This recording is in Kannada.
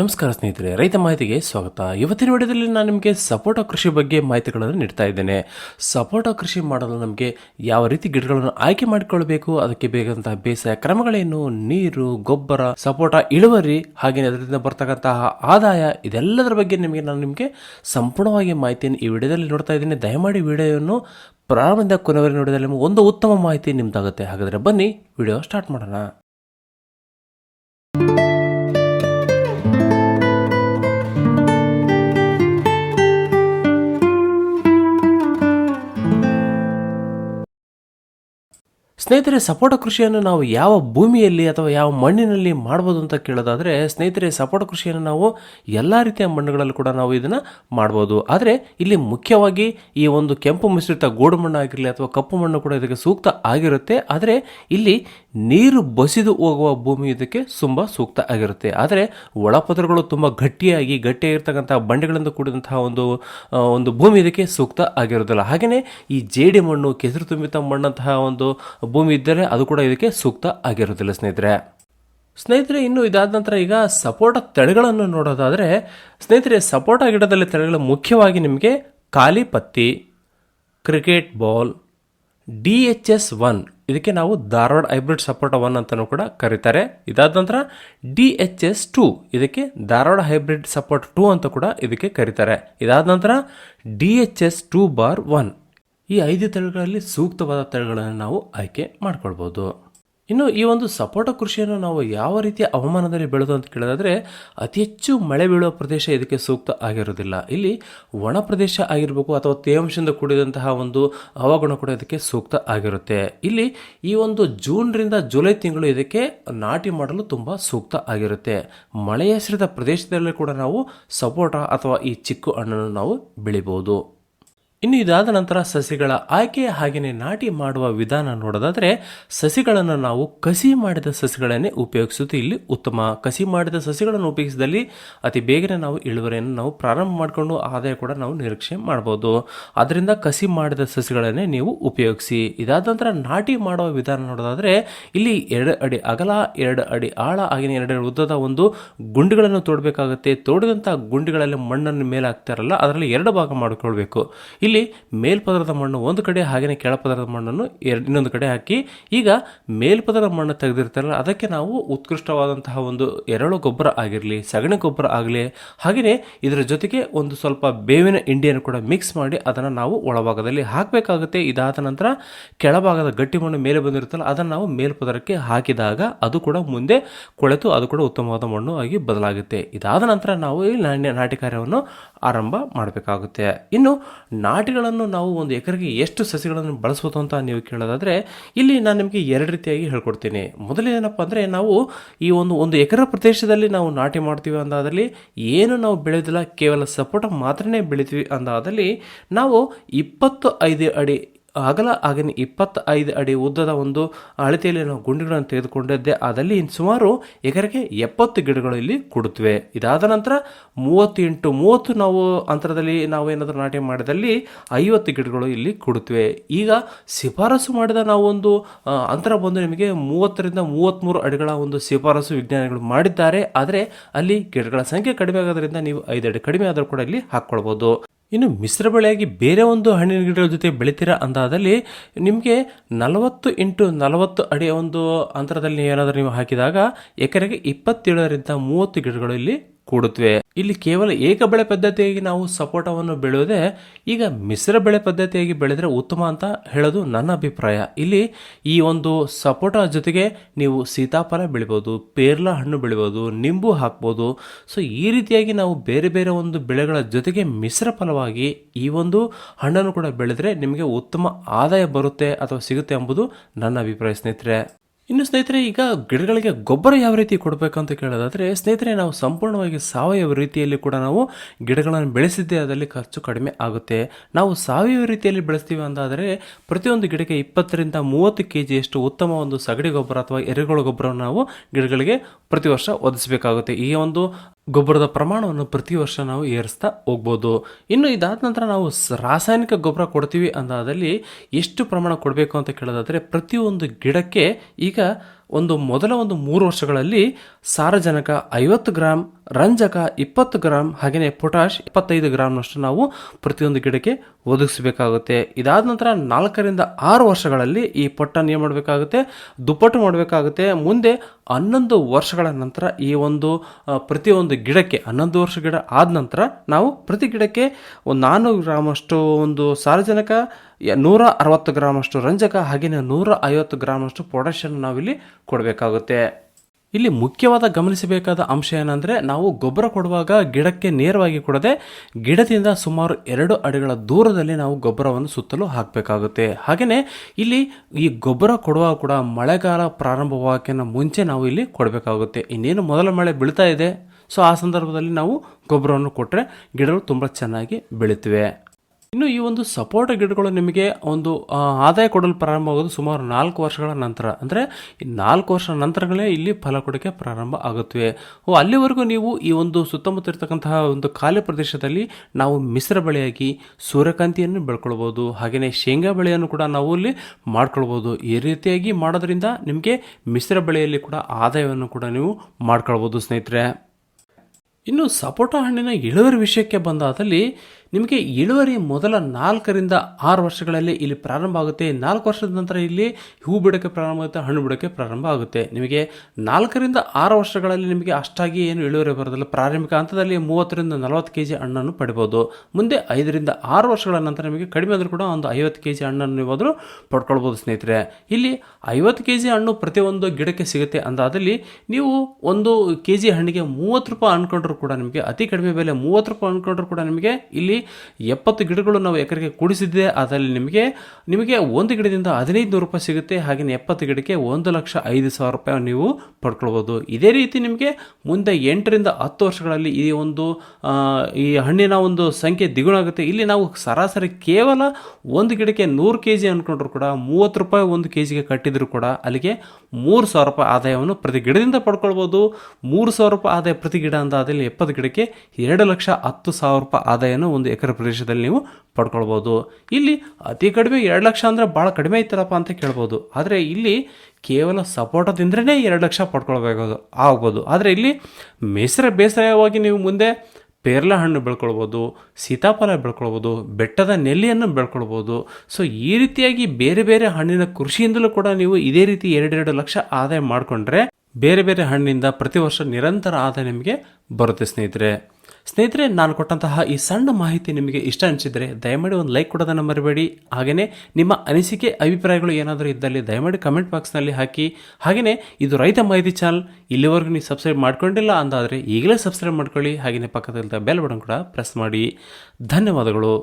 ನಮಸ್ಕಾರ ಸ್ನೇಹಿತರೆ, ರೈತ ಮಾಹಿತಿಗೆ ಸ್ವಾಗತ. ಇವತ್ತಿನ ವಿಡಿಯೋದಲ್ಲಿ ನಾನು ನಿಮಗೆ ಸಪೋಟ ಕೃಷಿ ಬಗ್ಗೆ ಮಾಹಿತಿಗಳನ್ನು ನೀಡ್ತಾ ಇದ್ದೇನೆ. ಸಪೋಟ ಕೃಷಿ ಮಾಡಲು ನಮಗೆ ಯಾವ ರೀತಿ ಗಿಡಗಳನ್ನು ಆಯ್ಕೆ ಮಾಡಿಕೊಳ್ಬೇಕು ಅದಕ್ಕೆ ಬೇಕಾದಂತಹ ಬೇಸಾಯ ಕ್ರಮಗಳೇನು, ನೀರು, ಗೊಬ್ಬರ, ಸಪೋಟ, ಇಳುವರಿ ಹಾಗೆ ಅದರಿಂದ ಬರ್ತಕ್ಕಂತಹ ಆದಾಯ, ಇದೆಲ್ಲದರ ಬಗ್ಗೆ ನಿಮಗೆ ನಾನು ನಿಮಗೆ ಸಂಪೂರ್ಣವಾಗಿ ಮಾಹಿತಿಯನ್ನು ಈ ವಿಡಿಯೋದಲ್ಲಿ ನೋಡ್ತಾ ಇದ್ದೀನಿ. ದಯಮಾಡಿ ವಿಡಿಯೋವನ್ನು ಪ್ರಾರಂಭದಿಂದ ಕೊನೆವರೆಗೆ ನೋಡಿದಲ್ಲಿ ನಿಮಗೆ ಒಂದು ಉತ್ತಮ ಮಾಹಿತಿ ನಿಮ್ದಾಗುತ್ತೆ. ಹಾಗಾದರೆ ಬನ್ನಿ, ವಿಡಿಯೋ ಸ್ಟಾರ್ಟ್ ಮಾಡೋಣ. ಸ್ನೇಹಿತರೆ, ಸಪೋಟ ಕೃಷಿಯನ್ನು ನಾವು ಯಾವ ಭೂಮಿಯಲ್ಲಿ ಅಥವಾ ಯಾವ ಮಣ್ಣಿನಲ್ಲಿ ಮಾಡ್ಬೋದು ಅಂತ ಕೇಳೋದಾದರೆ, ಸ್ನೇಹಿತರೆ, ಸಪೋಟ ಕೃಷಿಯನ್ನು ನಾವು ಎಲ್ಲ ರೀತಿಯ ಮಣ್ಣುಗಳಲ್ಲಿ ಕೂಡ ನಾವು ಇದನ್ನು ಮಾಡ್ಬೋದು. ಆದರೆ, ಇಲ್ಲಿ ಮುಖ್ಯವಾಗಿ ಈ ಒಂದು ಕೆಂಪು ಮಿಶ್ರಿತ ಗೋಡು ಮಣ್ಣು ಆಗಿರಲಿ ಅಥವಾ ಕಪ್ಪು ಮಣ್ಣು ಕೂಡ ಇದಕ್ಕೆ ಸೂಕ್ತ ಆಗಿರುತ್ತೆ. ಆದರೆ, ಇಲ್ಲಿ ನೀರು ಬಸಿದು ಹೋಗುವ ಭೂಮಿ ಇದಕ್ಕೆ ತುಂಬ ಸೂಕ್ತ ಆಗಿರುತ್ತೆ. ಆದರೆ ಒಳಪದರಗಳು ತುಂಬ ಗಟ್ಟಿಯಾಗಿ ಗಟ್ಟಿಯಾಗಿರ್ತಕ್ಕಂಥ ಬಂಡೆಗಳಿಂದ ಕೂಡಿದಂತಹ ಒಂದು ಒಂದು ಭೂಮಿ ಇದಕ್ಕೆ ಸೂಕ್ತ ಆಗಿರೋದಿಲ್ಲ ಹಾಗೆಯೇ ಈ ಜೇಡಿ ಮಣ್ಣು, ಕೆಸರು ತುಂಬಿತ ಮಣ್ಣಂತಹ ಒಂದು ಭೂಮಿ ಇದ್ದರೆ ಅದು ಕೂಡ ಇದಕ್ಕೆ ಸೂಕ್ತ ಆಗಿರೋದಿಲ್ಲ ಸ್ನೇಹಿತರೆ. ಸ್ನೇಹಿತರೆ, ಇನ್ನು ಇದಾದ ನಂತರ ಈಗ ಸಪೋಟ ತಳಿಗಳನ್ನು ನೋಡೋದಾದರೆ, ಸ್ನೇಹಿತರೆ, ಸಪೋಟ ಗಿಡದಲ್ಲಿ ತಳಿಗಳು ಮುಖ್ಯವಾಗಿ ನಿಮಗೆ ಖಾಲಿ ಪತ್ತಿ, cricket ball, D H S one ಇದಕ್ಕೆ ನಾವು ಧಾರವಾಡ ಹೈಬ್ರಿಡ್ ಸಪೋರ್ಟ ಒನ್ ಅಂತಲೂ ಕೂಡ ಕರೀತಾರೆ. ಇದಾದ ನಂತರ ಡಿ ಎಚ್ ಎಸ್ ಟೂ ಇದಕ್ಕೆ ಧಾರವಾಡ ಹೈಬ್ರಿಡ್ ಸಪೋರ್ಟ್ ಟೂ ಅಂತ ಕೂಡ ಇದಕ್ಕೆ ಕರೀತಾರೆ. ಇದಾದ ನಂತರ D H S two bar one. ಈ ಐದು ತಳಿಗಳಲ್ಲಿ ಸೂಕ್ತವಾದ ತಳಿಗಳನ್ನು ನಾವು ಆಯ್ಕೆ ಮಾಡ್ಕೊಳ್ಬೋದು. ಇನ್ನು ಈ ಒಂದು ಸಪೋಟ ಕೃಷಿಯನ್ನು ನಾವು ಯಾವ ರೀತಿಯ ಹವಾಮಾನದಲ್ಲಿ ಬೆಳೆದು ಅಂತ ಕೇಳೋದಾದರೆ ಅತಿ ಹೆಚ್ಚು ಮಳೆ ಬೀಳುವ ಪ್ರದೇಶ ಇದಕ್ಕೆ ಸೂಕ್ತ ಆಗಿರೋದಿಲ್ಲ ಇಲ್ಲಿ ಒಣ ಪ್ರದೇಶ ಆಗಿರಬೇಕು ಅಥವಾ ತೇವಾಂಶದಿಂದ ಕೂಡಿದಂತಹ ಒಂದು ಹವಾಗುಣ ಕೂಡ ಇದಕ್ಕೆ ಸೂಕ್ತ ಆಗಿರುತ್ತೆ. ಇಲ್ಲಿ ಈ ಒಂದು ಜೂನ್ರಿಂದ ಜುಲೈ ತಿಂಗಳು ಇದಕ್ಕೆ ನಾಟಿ ಮಾಡಲು ತುಂಬ ಸೂಕ್ತ ಆಗಿರುತ್ತೆ. ಮಳೆಯಾಶ್ರಿತ ಪ್ರದೇಶದಲ್ಲಿ ಕೂಡ ನಾವು ಸಪೋಟ ಅಥವಾ ಈ ಚಿಕ್ಕು ಹಣ್ಣನ್ನು ನಾವು ಬೆಳಿಬೋದು. ಇನ್ನು ಇದಾದ ನಂತರ ಸಸಿಗಳ ಆಯ್ಕೆ ಹಾಗೆಯೇ ನಾಟಿ ಮಾಡುವ ವಿಧಾನ ನೋಡೋದಾದರೆ, ಸಸಿಗಳನ್ನು ನಾವು ಕಸಿ ಮಾಡಿದ ಸಸಿಗಳನ್ನೇ ಉಪಯೋಗಿಸುತ್ತೆ ಇಲ್ಲಿ ಉತ್ತಮ. ಕಸಿ ಮಾಡಿದ ಸಸಿಗಳನ್ನು ಉಪಯೋಗಿಸಿದಲ್ಲಿ ಅತಿ ಬೇಗನೆ ನಾವು ಇಳುವರಿಯನ್ನು ನಾವು ಪ್ರಾರಂಭ ಮಾಡಿಕೊಂಡು ಆದಾಯ ಕೂಡ ನಾವು ನಿರೀಕ್ಷೆ ಮಾಡ್ಬೋದು. ಅದರಿಂದ ಕಸಿ ಮಾಡಿದ ಸಸಿಗಳನ್ನೇ ನೀವು ಉಪಯೋಗಿಸಿ. ಇದಾದ ನಂತರ ನಾಟಿ ಮಾಡುವ ವಿಧಾನ ನೋಡೋದಾದರೆ, ಇಲ್ಲಿ ಎರಡು ಅಡಿ ಅಗಲ, ಎರಡು ಅಡಿ ಆಳ ಹಾಗೆಯೇ ಎರಡು ಉದ್ದದ ಒಂದು ಗುಂಡಿಗಳನ್ನು ತೋಡಬೇಕಾಗುತ್ತೆ. ತೋಡಿದಂಥ ಗುಂಡಿಗಳಲ್ಲಿ ಮಣ್ಣನ್ನು ಮೇಲೆ ಹಾಕ್ತಾರಲ್ಲ ಅದರಲ್ಲಿ ಎರಡು ಭಾಗ ಮಾಡಿಕೊಳ್ಬೇಕು. ಇಲ್ಲಿ ಮೇಲ್ಪದರದ ಮಣ್ಣು ಒಂದು ಕಡೆ ಹಾಗೆಯೇ ಕೆಳಪದರದ ಮಣ್ಣನ್ನು ಎರಡು ಇನ್ನೊಂದು ಕಡೆ ಹಾಕಿ, ಈಗ ಮೇಲ್ಪದರದ ಮಣ್ಣು ತೆಗೆದಿರ್ತಾರಲ್ಲ, ಅದಕ್ಕೆ ನಾವು ಉತ್ಕೃಷ್ಟವಾದಂತಹ ಒಂದು ಎರಳು ಗೊಬ್ಬರ ಆಗಿರಲಿ, ಸಗಣಿ ಗೊಬ್ಬರ ಆಗಲಿ ಹಾಗೆಯೇ ಇದರ ಜೊತೆಗೆ ಒಂದು ಸ್ವಲ್ಪ ಬೇವಿನ ಹಿಂಡಿಯನ್ನು ಕೂಡ ಮಿಕ್ಸ್ ಮಾಡಿ ಅದನ್ನು ನಾವು ಒಳಭಾಗದಲ್ಲಿ ಹಾಕಬೇಕಾಗುತ್ತೆ. ಇದಾದ ನಂತರ ಕೆಳಭಾಗದ ಗಟ್ಟಿ ಮಣ್ಣು ಮೇಲೆ ಬಂದಿರುತ್ತಲ್ಲ, ಅದನ್ನು ನಾವು ಮೇಲ್ಪದರಕ್ಕೆ ಹಾಕಿದಾಗ ಅದು ಕೂಡ ಮುಂದೆ ಕೊಳೆತು, ಅದು ಕೂಡ ಉತ್ತಮವಾದ ಮಣ್ಣು ಆಗಿ ಬದಲಾಗುತ್ತೆ. ಇದಾದ ನಂತರ ನಾವು ಈ ನಾಣ್ಯ ನಾಟಿ ಕಾರ್ಯವನ್ನು ಆರಂಭ ಮಾಡಬೇಕಾಗುತ್ತೆ. ಇನ್ನು ನಾಟಿಗಳನ್ನು ನಾವು ಒಂದು ಎಕರೆಗೆ ಎಷ್ಟು ಸಸಿಗಳನ್ನು ಬಳಸ್ಬೋದು ಅಂತ ನೀವು ಕೇಳೋದಾದರೆ, ಇಲ್ಲಿ ನಾನು ನಿಮಗೆ ಎರಡು ರೀತಿಯಾಗಿ ಹೇಳ್ಕೊಡ್ತೀನಿ. ಮೊದಲೇನಪ್ಪ ಅಂದರೆ, ನಾವು ಈ ಒಂದು ಒಂದು ಎಕರೆ ಪ್ರದೇಶದಲ್ಲಿ ನಾವು ನಾಟಿ ಮಾಡ್ತೀವಿ ಅಂದಾದಲ್ಲಿ, ಏನು ನಾವು ಬೆಳೆಯೋದಿಲ್ಲ ಕೇವಲ ಸಪೋಟ ಮಾತ್ರನೇ ಬೆಳಿತೀವಿ ಅಂದಾದಲ್ಲಿ, ನಾವು ಇಪ್ಪತ್ತು ಐದು ಅಡಿ ಅಗಲ ಹಾಗೆಯೇ ಇಪ್ಪತ್ತೈದು ಅಡಿ ಉದ್ದದ ಒಂದು ಅಳತೆಯಲ್ಲಿ ನಾವು ಗುಂಡಿಗಳನ್ನು ತೆಗೆದುಕೊಂಡಿದ್ದೆ. ಅದಲ್ಲಿ ಸುಮಾರು ಎಕರೆಗೆ ಎಪ್ಪತ್ತು ಗಿಡಗಳು ಇಲ್ಲಿ ಕೊಡುತ್ತವೆ. ಇದಾದ ನಂತರ ಮೂವತ್ತೆಂಟು, ಮೂವತ್ತು ನಾವು ಅಂತರದಲ್ಲಿ ನಾವು ಏನಾದರೂ ನಾಟಿ ಮಾಡಿದಲ್ಲಿ ಐವತ್ತು ಗಿಡಗಳು ಇಲ್ಲಿ ಕೊಡುತ್ತವೆ. ಈಗ ಶಿಫಾರಸು ಮಾಡಿದ ನಾವು ಒಂದು ಅಂತರ ಬಂದು ನಿಮಗೆ ಮೂವತ್ತರಿಂದ ಮೂವತ್ತ್ಮೂರು ಅಡಿಗಳ ಒಂದು ಶಿಫಾರಸು ವಿಜ್ಞಾನಿಗಳು ಮಾಡಿದ್ದಾರೆ. ಆದರೆ ಅಲ್ಲಿ ಗಿಡಗಳ ಸಂಖ್ಯೆ ಕಡಿಮೆ ಆಗೋದ್ರಿಂದ ನೀವು ಐದು ಅಡಿ ಕಡಿಮೆ ಆದರೂ ಕೂಡ ಇಲ್ಲಿ ಹಾಕ್ಕೊಳ್ಬೋದು. ಇನ್ನು ಮಿಶ್ರ ಬೆಳೆಯಾಗಿ ಬೇರೆ ಒಂದು ಹಣ್ಣಿನ ಗಿಡಗಳ ಜೊತೆ ಬೆಳಿತೀರಾ ಅಂದಾದಲ್ಲಿ ನಿಮಗೆ ನಲವತ್ತು ಇಂಟು ನಲವತ್ತು ಅಡಿಯ ಒಂದು ಅಂತರದಲ್ಲಿ ಏನಾದರೂ ನೀವು ಹಾಕಿದಾಗ ಎಕರೆಗೆ ಇಪ್ಪತ್ತೇಳರಿಂದ ಮೂವತ್ತು ಗಿಡಗಳು ಇಲ್ಲಿ ಕೂಡುತ್ತವೆ. ಇಲ್ಲಿ ಕೇವಲ ಏಕ ಬೆಳೆ ಪದ್ಧತಿಯಾಗಿ ನಾವು ಸಪೋಟವನ್ನು ಬೆಳೆಯೋದೇ ಈಗ ಮಿಶ್ರ ಬೆಳೆ ಪದ್ಧತಿಯಾಗಿ ಬೆಳೆದರೆ ಉತ್ತಮ ಅಂತ ಹೇಳೋದು ನನ್ನ ಅಭಿಪ್ರಾಯ. ಇಲ್ಲಿ ಈ ಒಂದು ಸಪೋಟ ಜೊತೆಗೆ ನೀವು ಸೀತಾಫಲ ಬೆಳಿಬೋದು, ಪೇರ್ಲ ಹಣ್ಣು ಬೆಳಿಬೋದು, ನಿಂಬು ಹಾಕ್ಬೋದು. ಸೊ ಈ ರೀತಿಯಾಗಿ ನಾವು ಬೇರೆ ಬೇರೆ ಒಂದು ಬೆಳೆಗಳ ಜೊತೆಗೆ ಮಿಶ್ರ ಫಲವಾಗಿ ಈ ಒಂದು ಹಣ್ಣನ್ನು ಕೂಡ ಬೆಳೆದ್ರೆ ನಿಮಗೆ ಉತ್ತಮ ಆದಾಯ ಬರುತ್ತೆ ಅಥವಾ ಸಿಗುತ್ತೆ ಎಂಬುದು ನನ್ನ ಅಭಿಪ್ರಾಯ ಸ್ನೇಹಿತರೆ. ಇನ್ನು ಸ್ನೇಹಿತರೆ, ಈಗ ಗಿಡಗಳಿಗೆ ಗೊಬ್ಬರ ಯಾವ ರೀತಿ ಕೊಡಬೇಕು ಅಂತ ಕೇಳೋದಾದ್ರೆ, ಸ್ನೇಹಿತರೆ, ನಾವು ಸಂಪೂರ್ಣವಾಗಿ ಸಾವಯವ ರೀತಿಯಲ್ಲಿ ಕೂಡ ನಾವು ಗಿಡಗಳನ್ನು ಬೆಳೆಸಿದ್ದೇ ಅದರಲ್ಲಿ ಖರ್ಚು ಕಡಿಮೆ ಆಗುತ್ತೆ. ನಾವು ಸಾವಯವ ರೀತಿಯಲ್ಲಿ ಬೆಳೆಸ್ತೀವಿ ಅಂತಾದರೆ ಪ್ರತಿಯೊಂದು ಗಿಡಕ್ಕೆ ಇಪ್ಪತ್ತರಿಂದ ಮೂವತ್ತು ಕೆ ಜಿಯಷ್ಟು ಉತ್ತಮ ಒಂದು ಸಗಡಿ ಗೊಬ್ಬರ ಅಥವಾ ಎರೆಹುಳ ಗೊಬ್ಬರವನ್ನು ನಾವು ಗಿಡಗಳಿಗೆ ಪ್ರತಿ ವರ್ಷ ಒದಗಿಸಬೇಕಾಗುತ್ತೆ. ಈ ಒಂದು ಗೊಬ್ಬರದ ಪ್ರಮಾಣವನ್ನು ಪ್ರತಿ ವರ್ಷ ನಾವು ಏರಿಸ್ತಾ ಹೋಗ್ಬೋದು. ಇನ್ನು ಇದಾದ ನಂತರ ನಾವು ರಾಸಾಯನಿಕ ಗೊಬ್ಬರ ಕೊಡ್ತೀವಿ ಅಂದಾದಲ್ಲಿ ಎಷ್ಟು ಪ್ರಮಾಣ ಕೊಡಬೇಕು ಅಂತ ಕೇಳೋದಾದರೆ ಪ್ರತಿಯೊಂದು ಗಿಡಕ್ಕೆ ಈಗ ಒಂದು ಮೊದಲ ಒಂದು ಮೂರು ವರ್ಷಗಳಲ್ಲಿ ಸಾರಜನಕ ಐವತ್ತು ಗ್ರಾಮ್ ರಂಜಕ ಇಪ್ಪತ್ತು ಗ್ರಾಮ್ ಹಾಗೆಯೇ ಪೊಟಾಷ್ ಇಪ್ಪತ್ತೈದು ಗ್ರಾಮ್ನಷ್ಟು ನಾವು ಪ್ರತಿಯೊಂದು ಗಿಡಕ್ಕೆ ಒದಗಿಸಬೇಕಾಗುತ್ತೆ. ಇದಾದ ನಂತರ ನಾಲ್ಕರಿಂದ ಆರು ವರ್ಷಗಳಲ್ಲಿ ಈ ಪೊಟ್ಟನ್ನು ಏನು ಮಾಡಬೇಕಾಗುತ್ತೆ? ದುಪ್ಪಟ್ಟು ಮಾಡಬೇಕಾಗುತ್ತೆ. ಮುಂದೆ ಹನ್ನೊಂದು ವರ್ಷಗಳ ನಂತರ ಈ ಒಂದು ಪ್ರತಿಯೊಂದು ಗಿಡಕ್ಕೆ ಹನ್ನೊಂದು ವರ್ಷ ಗಿಡ ಆದ ನಂತರ ನಾವು ಪ್ರತಿ ಗಿಡಕ್ಕೆ ಒಂದು ನಾನ್ನೂರು ಗ್ರಾಮಷ್ಟು ಒಂದು ಸಾರ್ವಜನಿಕ ನೂರ ಅರವತ್ತು ಗ್ರಾಮಷ್ಟು ರಂಜಕ ಹಾಗೆಯೇ ನೂರ ಐವತ್ತು ಗ್ರಾಮಷ್ಟು ಪೊಟ್ಯಾಷನ್ನು ನಾವಿಲ್ಲಿ ಕೊಡಬೇಕಾಗುತ್ತೆ. ಇಲ್ಲಿ ಮುಖ್ಯವಾದ ಗಮನಿಸಬೇಕಾದ ಅಂಶ ಏನಂದರೆ ನಾವು ಗೊಬ್ಬರ ಕೊಡುವಾಗ ಗಿಡಕ್ಕೆ ನೇರವಾಗಿ ಕೊಡದೆ ಗಿಡದಿಂದ ಸುಮಾರು ಎರಡು ಅಡಿಗಳ ದೂರದಲ್ಲಿ ನಾವು ಗೊಬ್ಬರವನ್ನು ಸುತ್ತಲೂ ಹಾಕಬೇಕಾಗುತ್ತೆ. ಹಾಗೆಯೇ ಇಲ್ಲಿ ಈ ಗೊಬ್ಬರ ಕೊಡುವಾಗ ಕೂಡ ಮಳೆಗಾಲ ಪ್ರಾರಂಭವಾಗಿನ ಮುಂಚೆ ನಾವು ಇಲ್ಲಿ ಕೊಡಬೇಕಾಗುತ್ತೆ. ಇನ್ನೇನು ಮೊದಲ ಮಳೆ ಬೀಳ್ತಾ ಇದೆ. ಸೊ, ಆ ಸಂದರ್ಭದಲ್ಲಿ ನಾವು ಗೊಬ್ಬರವನ್ನು ಕೊಟ್ಟರೆ ಗಿಡಗಳು ತುಂಬ ಚೆನ್ನಾಗಿ ಬೆಳೀತಿವೆ. ಇನ್ನು ಈ ಒಂದು ಸಪೋರ್ಟ್ ಗಿಡಗಳು ನಿಮಗೆ ಒಂದು ಆದಾಯ ಕೊಡಲು ಪ್ರಾರಂಭ ಸುಮಾರು ನಾಲ್ಕು ವರ್ಷಗಳ ನಂತರ. ಅಂದರೆ ನಾಲ್ಕು ವರ್ಷ ನಂತರಗಳೇ ಇಲ್ಲಿ ಫಲ ಕೊಡೋಕ್ಕೆ ಪ್ರಾರಂಭ ಆಗುತ್ತವೆ. ಓ, ಅಲ್ಲಿವರೆಗೂ ನೀವು ಈ ಒಂದು ಸುತ್ತಮುತ್ತ ಇರತಕ್ಕಂತಹ ಒಂದು ಖಾಲಿ ಪ್ರದೇಶದಲ್ಲಿ ನಾವು ಮಿಶ್ರ ಬೆಳೆಯಾಗಿ ಸೂರ್ಯಕಾಂತಿಯನ್ನು ಬೆಳ್ಕೊಳ್ಬೋದು ಹಾಗೆಯೇ ಶೇಂಗಾ ಬೆಳೆಯನ್ನು ಕೂಡ ನಾವು ಇಲ್ಲಿ ಮಾಡ್ಕೊಳ್ಬೋದು. ಈ ರೀತಿಯಾಗಿ ಮಾಡೋದ್ರಿಂದ ನಿಮಗೆ ಮಿಶ್ರ ಬೆಳೆಯಲ್ಲಿ ಕೂಡ ಆದಾಯವನ್ನು ಕೂಡ ನೀವು ಮಾಡ್ಕೊಳ್ಬೋದು ಸ್ನೇಹಿತರೆ. ಇನ್ನು ಸಪೋಟ ಹಣ್ಣಿನ ಇಳುವರಿ ವಿಷಯಕ್ಕೆ ಬಂದಾದಲ್ಲಿ ನಿಮಗೆ ಇಳುವರಿ ಮೊದಲ ನಾಲ್ಕರಿಂದ ಆರು ವರ್ಷಗಳಲ್ಲಿ ಇಲ್ಲಿ ಪ್ರಾರಂಭ ಆಗುತ್ತೆ. ನಾಲ್ಕು ವರ್ಷದ ನಂತರ ಇಲ್ಲಿ ಹೂ ಬಿಡೋಕ್ಕೆ ಪ್ರಾರಂಭ ಆಗುತ್ತೆ, ಹಣ್ಣು ಬಿಡೋಕ್ಕೆ ಪ್ರಾರಂಭ ಆಗುತ್ತೆ. ನಿಮಗೆ ನಾಲ್ಕರಿಂದ ಆರು ವರ್ಷಗಳಲ್ಲಿ ನಿಮಗೆ ಅಷ್ಟಾಗಿ ಏನು ಇಳುವರಿ ಬರೋದಿಲ್ಲ. ಪ್ರಾರಂಭಿಕ ಹಂತದಲ್ಲಿ ಮೂವತ್ತರಿಂದ ನಲವತ್ತು ಕೆ ಜಿ ಹಣ್ಣನ್ನು ಪಡಿಬೋದು. ಮುಂದೆ ಐದರಿಂದ ಆರು ವರ್ಷಗಳ ನಂತರ ನಿಮಗೆ ಕಡಿಮೆ ಆದರೂ ಕೂಡ ಒಂದು ಐವತ್ತು ಕೆ ಜಿ ಹಣ್ಣನ್ನು ನೀವಾದರೂ ಪಡ್ಕೊಳ್ಬೋದು ಸ್ನೇಹಿತರೆ. ಇಲ್ಲಿ ಐವತ್ತು ಕೆ ಜಿ ಹಣ್ಣು ಪ್ರತಿಯೊಂದು ಗಿಡಕ್ಕೆ ಸಿಗುತ್ತೆ ಅಂದಾದಲ್ಲಿ ನೀವು ಒಂದು ಕೆ ಜಿ ಹಣ್ಣಿಗೆ ಮೂವತ್ತು ರೂಪಾಯಿ ಅನ್ಕೊಂಡ್ರು ಕೂಡ ನಿಮಗೆ ಅತಿ ಕಡಿಮೆ ಬೆಲೆ ಮೂವತ್ತು ರೂಪಾಯಿ ಅನ್ಕೊಂಡ್ರು ಕೂಡ ನಿಮಗೆ ಇಲ್ಲಿ ಎಪ್ಪತ್ತು ಗಿಡಗಳು ನಾವು ಎಕರೆಗೆ ಕೂಡಿಸಿದ್ದೆ, ಅದರಲ್ಲಿ ನಿಮಗೆ ನಿಮಗೆ ಒಂದು ಗಿಡದಿಂದ ಹದಿನೈದು ನೂರು ರೂಪಾಯಿ ಸಿಗುತ್ತೆ ಹಾಗೆ ಎಪ್ಪತ್ತು ಗಿಡಕ್ಕೆ ಒಂದು ಲಕ್ಷ ಐದು ಸಾವಿರ ರೂಪಾಯಿ ನೀವು ಪಡ್ಕೊಳ್ಬೋದು. ಇದೇ ರೀತಿ ನಿಮಗೆ ಮುಂದೆ ಎಂಟರಿಂದ ಹತ್ತು ವರ್ಷಗಳಲ್ಲಿ ಈ ಒಂದು ಈ ಹಣ್ಣಿನ ಒಂದು ಸಂಖ್ಯೆ ದ್ವಿಗುಣ ಆಗುತ್ತೆ. ಇಲ್ಲಿ ನಾವು ಸರಾಸರಿ ಕೇವಲ ಒಂದು ಗಿಡಕ್ಕೆ ನೂರು ಕೆ ಜಿ ಅಂದ್ಕೊಂಡ್ರು ಕೂಡ, ಮೂವತ್ತು ರೂಪಾಯಿ ಒಂದು ಕೆ ಜಿಗೆ ಕಟ್ಟಿದ್ರು ಕೂಡ ಅಲ್ಲಿಗೆ ಮೂರು ಸಾವಿರ ರೂಪಾಯಿ ಆದಾಯವನ್ನು ಪ್ರತಿ ಗಿಡದಿಂದ ಪಡ್ಕೊಳ್ಬೋದು. ಮೂರು ಸಾವಿರ ರೂಪಾಯಿ ಆದಾಯ ಪ್ರತಿ ಗಿಡ ಅಂದಾದಲ್ಲಿ ಎಪ್ಪತ್ತು ಗಿಡಕ್ಕೆ ಎರಡು ಲಕ್ಷ ಹತ್ತು ಸಾವಿರ ರೂಪಾಯಿ ಆದಾಯನ ಒಂದು ಎಕರೆ ಪ್ರದೇಶದಲ್ಲಿ ನೀವು ಪಡ್ಕೊಳ್ಬೋದು. ಇಲ್ಲಿ ಅತಿ ಕಡಿಮೆ ಎರಡು ಲಕ್ಷ ಅಂದರೆ ಭಾಳ ಕಡಿಮೆ ಇತ್ತಲ್ಲಪ್ಪ ಅಂತ ಕೇಳ್ಬೋದು. ಆದರೆ ಇಲ್ಲಿ ಕೇವಲ ಸಪೋಟದಿಂದ್ರೇ ಎರಡು ಲಕ್ಷ ಪಡ್ಕೊಳ್ಬೇಕಾಗೋದು, ಆಗ್ಬೋದು. ಆದರೆ ಇಲ್ಲಿ ಮೇಸರ ಬೇಸಾಯವಾಗಿ ನೀವು ಮುಂದೆ ಪೇರ್ಲ ಹಣ್ಣು ಬೆಳ್ಕೊಳ್ಬೋದು, ಸೀತಾಫಲ ಬೆಳ್ಕೊಳ್ಬೋದು, ಬೆಟ್ಟದ ನೆಲ್ಲಿಯನ್ನು ಬೆಳ್ಕೊಳ್ಬೋದು. ಸೊ ಈ ರೀತಿಯಾಗಿ ಬೇರೆ ಬೇರೆ ಹಣ್ಣಿನ ಕೃಷಿಯಿಂದಲೂ ಕೂಡ ನೀವು ಇದೇ ರೀತಿ ಎರಡೆರಡು ಲಕ್ಷ ಆದಾಯ ಮಾಡಿಕೊಂಡ್ರೆ ಬೇರೆ ಬೇರೆ ಹಣ್ಣಿಂದ ಪ್ರತಿ ವರ್ಷ ನಿರಂತರ ಆದಾಯ ನಿಮಗೆ ಬರುತ್ತೆ ಸ್ನೇಹಿತರೆ. ಸ್ನೇಹಿತರೆ, ನಾನು ಕೊಟ್ಟಂತಹ ಈ ಸಣ್ಣ ಮಾಹಿತಿ ನಿಮಗೆ ಇಷ್ಟ ಅನಿಸಿದರೆ ದಯಮಾಡಿ ಒಂದು ಲೈಕ್ ಕೊಡೋದನ್ನು ಮರಿಬೇಡಿ. ಹಾಗೆಯೇ ನಿಮ್ಮ ಅನಿಸಿಕೆ, ಅಭಿಪ್ರಾಯಗಳು ಏನಾದರೂ ಇದ್ದಲ್ಲಿ ದಯಮಾಡಿ ಕಮೆಂಟ್ ಬಾಕ್ಸ್ನಲ್ಲಿ ಹಾಕಿ. ಹಾಗೆಯೇ, ಇದು ರೈತ ಮಾಹಿತಿ ಚಾನಲ್. ಇಲ್ಲಿವರೆಗೂ ನೀವು ಸಬ್ಸ್ಕ್ರೈಬ್ ಮಾಡ್ಕೊಂಡಿಲ್ಲ ಅಂದಾದರೆ ಈಗಲೇ ಸಬ್ಸ್ಕ್ರೈಬ್ ಮಾಡ್ಕೊಳ್ಳಿ. ಹಾಗೆಯೇ ಪಕ್ಕದಲ್ಲಿದ್ದ ಬೆಲ್ ಬಟನ್ ಕೂಡ ಪ್ರೆಸ್ ಮಾಡಿ. ಧನ್ಯವಾದಗಳು.